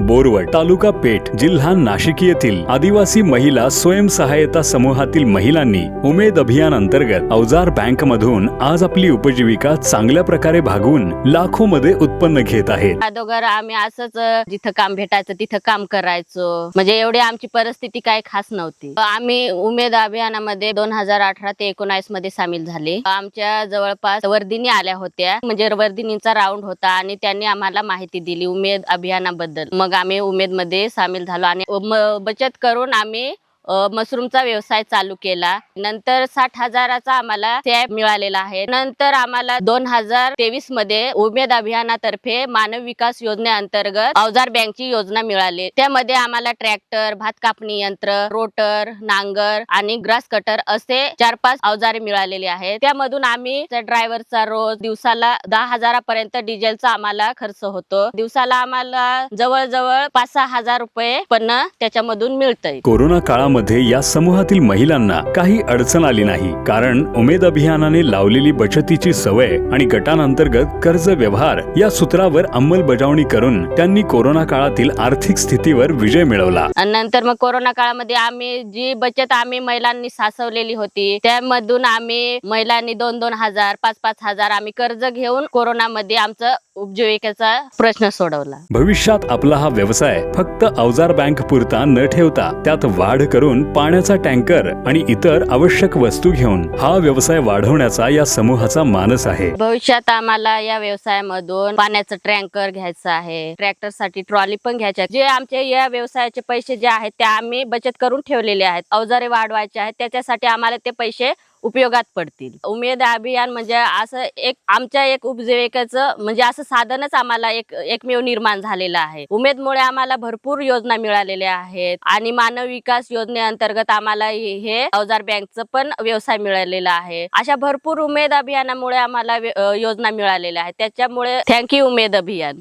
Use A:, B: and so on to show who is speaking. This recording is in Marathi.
A: बोरवड तालुका पेठ जिल्हा नाशिक येथील आदिवासी महिला स्वयंसहायता समूहातील महिलांनी उमेद अभियान अंतर्गत अवजार बँक मधून आज आपली उपजीविका चांगल्या प्रकारे भागवून लाखो मध्ये उत्पन्न घेत आहेत.
B: अगोदर आम्ही असंच जिथं काम भेटायचं तिथं काम करायचो. म्हणजे एवढी आमची परिस्थिती काही खास नव्हती. आम्ही उमेद अभियानामध्ये दोन हजार अठरा ते एकोणावीसमध्ये सामील झाले. आमच्या जवळपास वर्धिनी आल्या होत्या. म्हणजे वर्धिनीचा राऊंड होता आणि त्यांनी आम्हाला माहिती दिली उमेद अभियानाबद्दल. मग आम्ही उमेदमध्ये सामील झालो आणि म- बचत करून आम्ही मशरूमचा व्यवसाय चालू केला. नंतर साठ हजाराचा आम्हाला टॅब मिळालेला आहे. नंतर आम्हाला दोन हजार तेवीसमध्ये उमेद अभियानातर्फे मानव विकास योजनेअंतर्गत अवजार बँकची योजना मिळाली. त्यामध्ये आम्हाला ट्रॅक्टर भात कापणी यंत्र रोटर नांगर आणि ग्रास कटर असे चार पाच अवजारे मिळालेले आहेत. त्यामधून आम्ही ड्रायव्हरचा रोज दिवसाला दहा हजारापर्यंत डिझेलचा आम्हाला खर्च होतो. दिवसाला आम्हाला जवळजवळ पाच सहा हजार रुपये पण त्याच्यामधून मिळतंय.
A: कोरोना काळामध्ये या समूहातील महिलांना काही अडचण आली नाही. कारण उमेद अभियानाने लावलेली बचतीची सवय आणि गटांअंतर्गत कर्ज व्यवहार या सूत्रावर अंमलबजावणी करून त्यांनी कोरोना काळातील आर्थिक स्थितीवर विजय मिळवला.
B: नंतर मग कोरोना काळामध्ये आम्ही जी बचत आम्ही महिलांनी साचवलेली होती त्यामधून आम्ही महिलांनी दोन दोन हजार पाच पाच हजार आम्ही कर्ज घेऊन कोरोनामध्ये आमचं उपजीविकेचा प्रश्न सोडवला.
A: भविष्यात आपला हा व्यवसाय फक्त अवजार बँक पुरता न ठेवता त्यात वाढ करून पाण्याचा टँकर आणि इतर आवश्यक वस्तू घेऊन हा व्यवसाय वाढवण्याचा या समूहाचा मानस आहे.
B: भविष्यात आम्हाला या व्यवसायामधून पाण्याचं टँकर घ्यायचं आहे. ट्रॅक्टरसाठी ट्रॉली पण घ्यायची आहे. जे आमचे या व्यवसायाचे पैसे जे आहेत ते आम्ही बचत करून ठेवलेले आहेत. अवजारे वाढवायचे आहेत. त्याच्यासाठी आम्हाला ते पैसे उपयोगात पडतील. उमेद अभियान म्हणजे असं एक आमच्या एक उपजीविकेचं म्हणजे असं साधनच आम्हाला एक एकमेव निर्माण झालेलं आहे. उमेदमुळे आम्हाला भरपूर योजना मिळालेल्या आहेत आणि मानव विकास योजनेअंतर्गत आम्हाला हे अवजार बँकचं पण व्यवसाय मिळालेला आहे. अशा भरपूर उमेद अभियानामुळे आम्हाला योजना मिळालेल्या आहेत. त्याच्यामुळे थँक्यू उमेद अभियान.